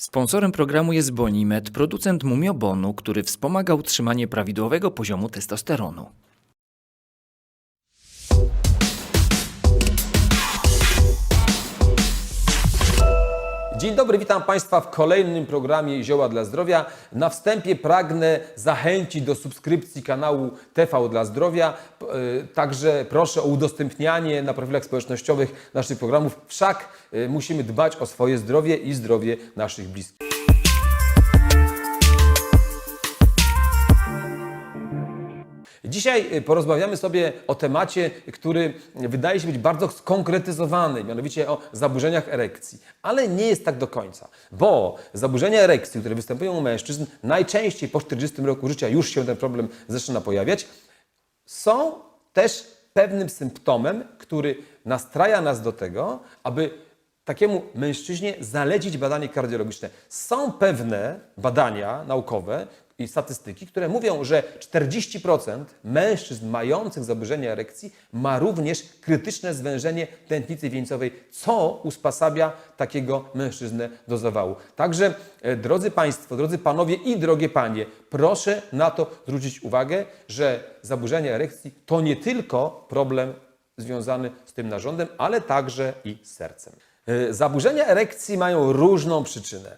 Sponsorem programu jest Bonimed, producent mumiobonu, który wspomaga utrzymanie prawidłowego poziomu testosteronu. Dzień dobry, witam Państwa w kolejnym programie Zioła dla Zdrowia. Na wstępie pragnę zachęcić do subskrypcji kanału TV dla Zdrowia. E, Także proszę o udostępnianie na profilach społecznościowych naszych programów. Wszak e, musimy dbać o swoje zdrowie i zdrowie naszych bliskich. Dzisiaj y, porozmawiamy sobie o temacie, który wydaje się być bardzo skonkretyzowany, mianowicie o zaburzeniach erekcji. Ale nie jest tak do końca, bo zaburzenia erekcji, które występują u mężczyzn, najczęściej po 40 roku życia już się ten problem zaczyna pojawiać, są też pewnym symptomem, który nastraja nas do tego, aby takiemu mężczyźnie zalecić badanie kardiologiczne. Są pewne badania naukowe i statystyki, które mówią, że 40% mężczyzn mających zaburzenia erekcji ma również krytyczne zwężenie tętnicy wieńcowej, co usposabia takiego mężczyznę do zawału. Także, e, drodzy Państwo, drodzy Panowie i drogie Panie, proszę na to zwrócić uwagę, że zaburzenia erekcji to nie tylko problem związany z tym narządem, ale także i z sercem. E, Zaburzenia erekcji mają różną przyczynę.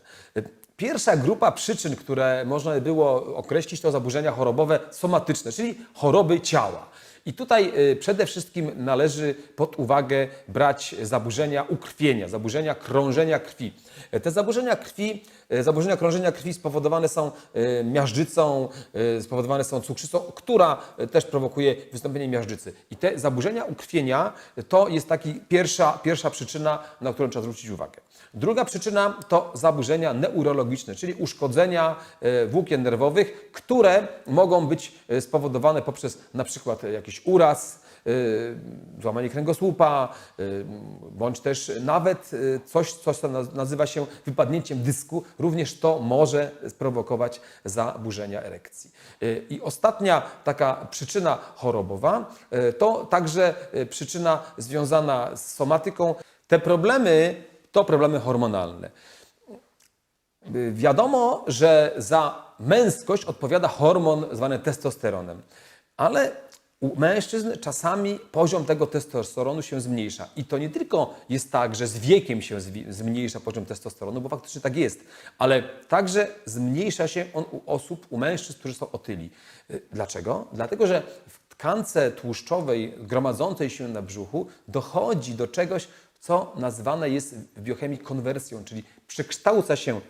Pierwsza grupa przyczyn, które można by było określić, to zaburzenia chorobowe somatyczne, czyli choroby ciała. I tutaj e, przede wszystkim należy pod uwagę brać zaburzenia ukrwienia, zaburzenia krążenia krwi. E, Te zaburzenia krwi, e, zaburzenia krążenia krwi spowodowane są e, miażdżycą, spowodowane są cukrzycą, która też prowokuje wystąpienie miażdżycy. I te zaburzenia ukrwienia to jest taki pierwsza, pierwsza przyczyna, na którą trzeba zwrócić uwagę. Druga przyczyna to zaburzenia neurologiczne, czyli uszkodzenia włókien nerwowych, które mogą być spowodowane poprzez na przykład e, jakiś uraz, e, złamanie kręgosłupa, e, bądź też nawet e, coś, co nazywa się wypadnięciem dysku, również to może sprowokować zaburzenia erekcji. I ostatnia taka przyczyna chorobowa to także przyczyna związana z somatyką. Te problemy to problemy hormonalne. Y, Wiadomo, że za męskość odpowiada hormon zwany testosteronem, ale u mężczyzn czasami poziom tego testosteronu się zmniejsza. I to nie tylko jest tak, że z wiekiem się zmniejsza poziom testosteronu, bo faktycznie tak jest, ale także zmniejsza się on u osób, u mężczyzn, którzy są otyli. Y, Dlaczego? Dlatego, że w tkance tłuszczowej gromadzącej się na brzuchu dochodzi do czegoś, co nazywane jest w biochemii konwersją, czyli przekształca się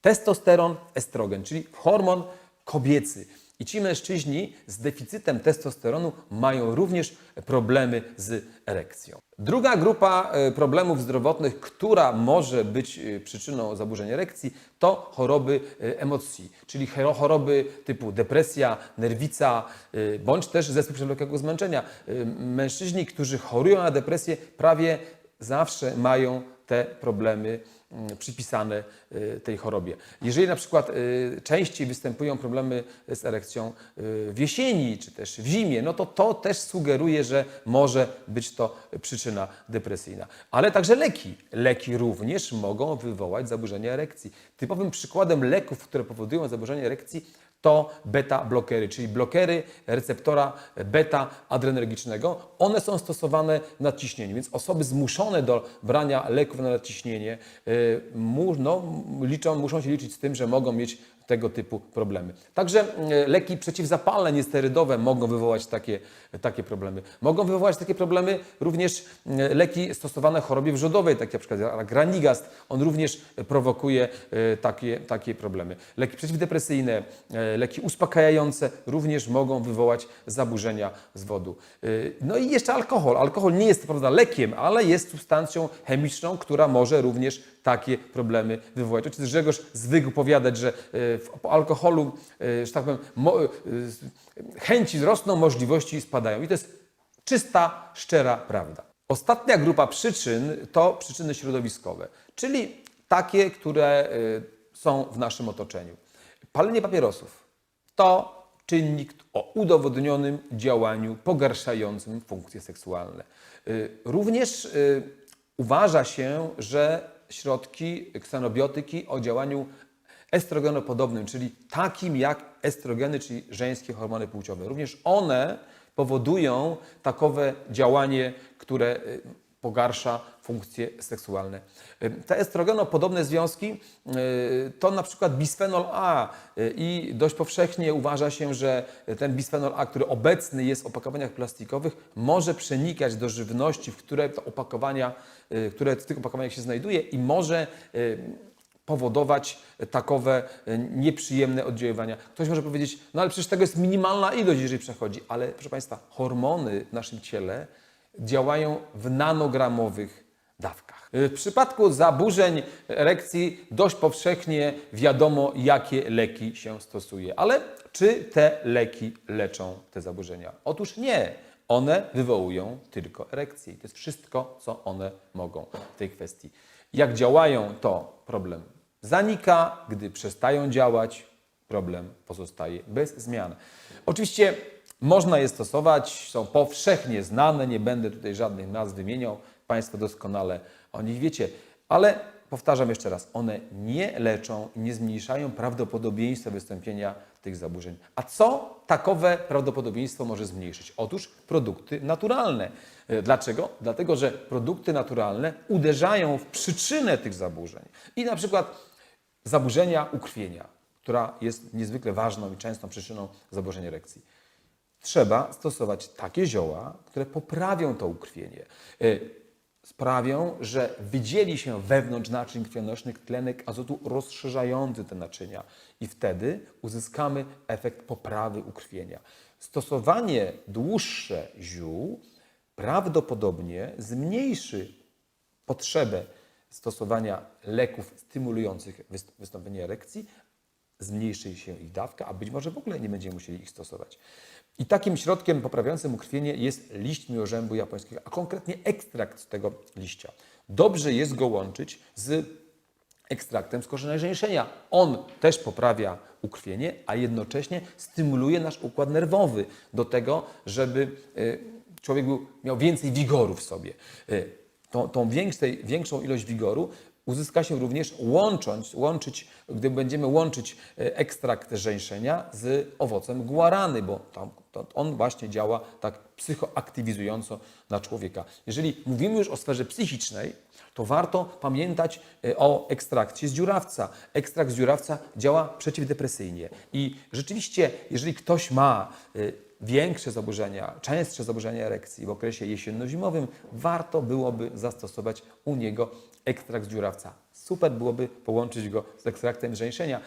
testosteron w estrogen, czyli hormon kobiecy. I ci mężczyźni z deficytem testosteronu mają również problemy z erekcją. Druga grupa e, problemów zdrowotnych, która może być e, przyczyną zaburzeń erekcji, to choroby e, emocji, czyli choroby typu depresja, nerwica, bądź też zespół przewlekłego zmęczenia. Mężczyźni, którzy chorują na depresję, prawie zawsze mają te problemy przypisane y, tej chorobie. Jeżeli na przykład y, częściej występują problemy z erekcją y, w jesieni czy też w zimie, no to to też sugeruje, że może być to przyczyna depresyjna. Ale także leki. Leki również mogą wywołać zaburzenia erekcji. Typowym przykładem leków, które powodują zaburzenia erekcji to beta-blokery, czyli blokery receptora beta-adrenergicznego. One są stosowane w nadciśnieniu, więc osoby zmuszone do brania leków na nadciśnienie y, no, liczą, muszą się liczyć z tym, że mogą mieć tego typu problemy. Także y, leki przeciwzapalne, niesterydowe mogą wywołać takie, takie problemy. Mogą wywołać takie problemy również y, leki stosowane w chorobie wrzodowej, takie przykład jak Ranigast. On również prowokuje takie, takie problemy. Leki przeciwdepresyjne, leki uspokajające również mogą wywołać zaburzenia zwodu. Y, No i jeszcze alkohol. Alkohol nie jest prawda lekiem, ale jest substancją chemiczną, która może również takie problemy wywołać. Ojciec Grzegorz zwykł powiadać, że po alkoholu, y, że tak powiem, y, chęci rosną, możliwości spadają. I to jest czysta, szczera prawda. Ostatnia grupa przyczyn to przyczyny środowiskowe, czyli takie, które y, są w naszym otoczeniu. Palenie papierosów to czynnik o udowodnionym działaniu pogarszającym funkcje seksualne. Również uważa się, że środki, ksenobiotyki o działaniu estrogenopodobnym, czyli takim jak estrogeny, czyli żeńskie hormony płciowe. Również one powodują takowe działanie, które y, pogarsza funkcje seksualne. Y, Te estrogenopodobne związki y, to na przykład bisfenol A i dość powszechnie uważa się, że ten bisfenol A, który obecny jest w opakowaniach plastikowych, może przenikać do żywności, w które te opakowania, które w tych opakowaniach się znajduje i może powodować takowe e, nieprzyjemne oddziaływania. Ktoś może powiedzieć, no ale przecież tego jest minimalna ilość, jeżeli przechodzi, ale proszę Państwa, hormony w naszym ciele działają w nanogramowych dawkach. W przypadku zaburzeń erekcji dość powszechnie wiadomo, jakie leki się stosuje, ale czy te leki leczą te zaburzenia? Otóż nie. One wywołują tylko erekcję i to jest wszystko, co one mogą w tej kwestii. Jak działają, to problem zanika, gdy przestają działać, problem pozostaje bez zmian. Oczywiście można je stosować, są powszechnie znane, nie będę tutaj żadnych nazw wymieniał, Państwo doskonale o nich wiecie, ale powtarzam jeszcze raz, one nie leczą nie zmniejszają prawdopodobieństwa wystąpienia tych zaburzeń. A co takowe prawdopodobieństwo może zmniejszyć? Otóż produkty naturalne. E, Dlaczego? Dlatego, że produkty naturalne uderzają w przyczynę tych zaburzeń. I na przykład zaburzenia ukrwienia, która jest niezwykle ważną i częstą przyczyną zaburzeń erekcji. Trzeba stosować takie zioła, które poprawią to ukrwienie. Sprawią, że wydzieli się wewnątrz naczyń krwionośnych tlenek azotu rozszerzający te naczynia i wtedy uzyskamy efekt poprawy ukrwienia. Stosowanie dłuższe ziół prawdopodobnie zmniejszy potrzebę stosowania leków stymulujących wys- wystąpienie erekcji, zmniejszy się ich dawka, a być może w ogóle nie będziemy musieli ich stosować. I takim środkiem poprawiającym ukrwienie jest liść miłożębu japońskiego, a konkretnie ekstrakt z tego liścia. Dobrze jest go łączyć z ekstraktem z korzenia żeńszenia. On też poprawia ukrwienie, a jednocześnie stymuluje nasz układ nerwowy do tego, żeby y, człowiek był, miał więcej wigoru w sobie. Y, Tą, tą większej, większą ilość wigoru uzyska się również łącząc, łączyć, gdy będziemy łączyć e, ekstrakt żeńszenia z owocem guarany, bo tam, on właśnie działa tak psychoaktywizująco na człowieka. Jeżeli mówimy już o sferze psychicznej, to warto pamiętać e, o ekstrakcie z dziurawca. Ekstrakt z dziurawca działa przeciwdepresyjnie. I rzeczywiście, jeżeli ktoś ma e, większe zaburzenia, częstsze zaburzenia erekcji w okresie jesienno-zimowym, warto byłoby zastosować u niego ekstrakt z dziurawca. Super byłoby połączyć go z ekstraktem żeńszenia.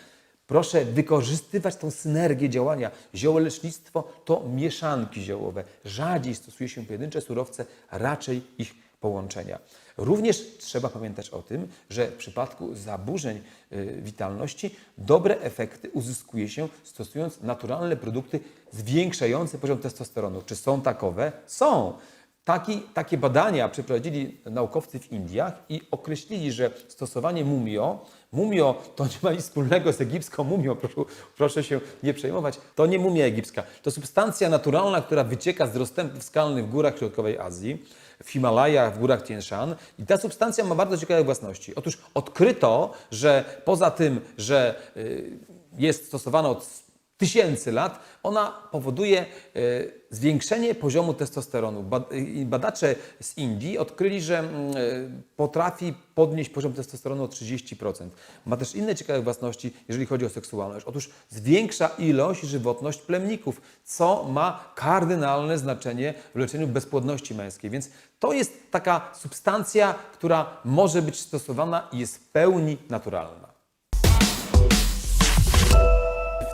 Proszę wykorzystywać tą synergię działania. Ziołolecznictwo to mieszanki ziołowe. Rzadziej stosuje się pojedyncze surowce, raczej ich połączenia. Również trzeba pamiętać o tym, że w przypadku zaburzeń y, witalności dobre efekty uzyskuje się stosując naturalne produkty zwiększające poziom testosteronu. Czy są takowe? Są. Taki, takie badania przeprowadzili naukowcy w Indiach i określili, że stosowanie mumio, mumio to nie ma nic wspólnego z egipską mumią, proszę, proszę się nie przejmować, to nie mumia egipska, to substancja naturalna, która wycieka z rozstępów skalnych w górach środkowej Azji, w Himalajach, w górach Tien Shan i ta substancja ma bardzo ciekawe własności. Otóż odkryto, że poza tym, że y, jest stosowana od tysięcy lat, ona powoduje e, zwiększenie poziomu testosteronu. I Badacze z Indii odkryli, że mm, e, potrafi podnieść poziom testosteronu o 30%. Ma też inne ciekawe własności, jeżeli chodzi o seksualność. Otóż zwiększa ilość żywotność plemników, co ma kardynalne znaczenie w leczeniu bezpłodności męskiej. Więc to jest taka substancja, która może być stosowana i jest w pełni naturalna.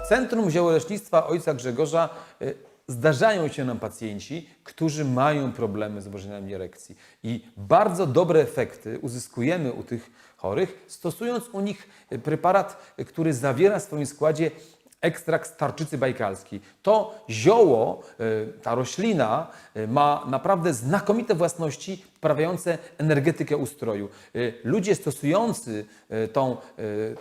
Centrum Ziołolecznictwa Ojca Grzegorza y, zdarzają się nam pacjenci, którzy mają problemy z zaburzeniami erekcji. I bardzo dobre efekty uzyskujemy u tych chorych, stosując u nich y, preparat, y, który zawiera w swoim składzie ekstrakt z tarczycy bajkalskiej. To zioło, y, ta roślina y, ma naprawdę znakomite własności poprawiające energetykę ustroju. Y, Ludzie stosujący tą,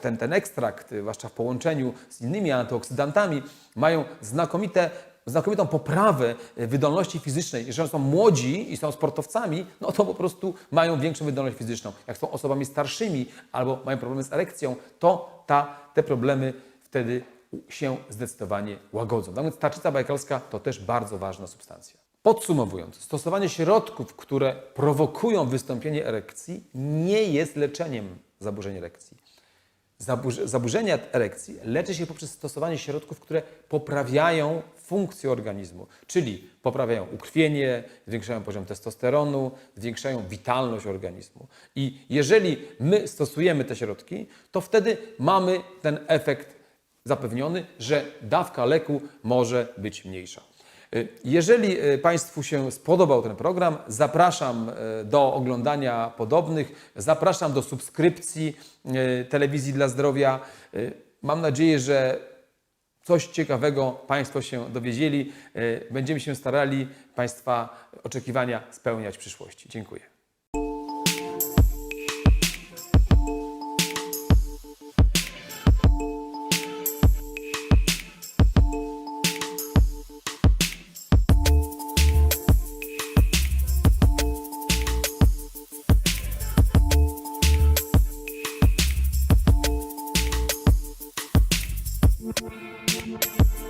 ten, ten ekstrakt, zwłaszcza w połączeniu z innymi antyoksydantami, mają znakomite znakomitą poprawę wydolności fizycznej. Jeżeli są młodzi i są sportowcami, no to po prostu mają większą wydolność fizyczną. Jak są osobami starszymi albo mają problemy z erekcją, to ta, te problemy wtedy się zdecydowanie łagodzą. Tak więc tarczyca bajkalska to też bardzo ważna substancja. Podsumowując, stosowanie środków, które prowokują wystąpienie erekcji, nie jest leczeniem zaburzeń erekcji. Zaburzenia erekcji leczy się poprzez stosowanie środków, które poprawiają funkcję organizmu, czyli poprawiają ukrwienie, zwiększają poziom testosteronu, zwiększają witalność organizmu. I jeżeli my stosujemy te środki, to wtedy mamy ten efekt zapewniony, że dawka leku może być mniejsza. Y, Jeżeli y, Państwu się spodobał ten program, zapraszam y, do oglądania podobnych, zapraszam do subskrypcji Telewizji dla Zdrowia. Mam nadzieję, że coś ciekawego Państwo się dowiedzieli. Będziemy się starali Państwa oczekiwania spełniać w przyszłości. Dziękuję. you.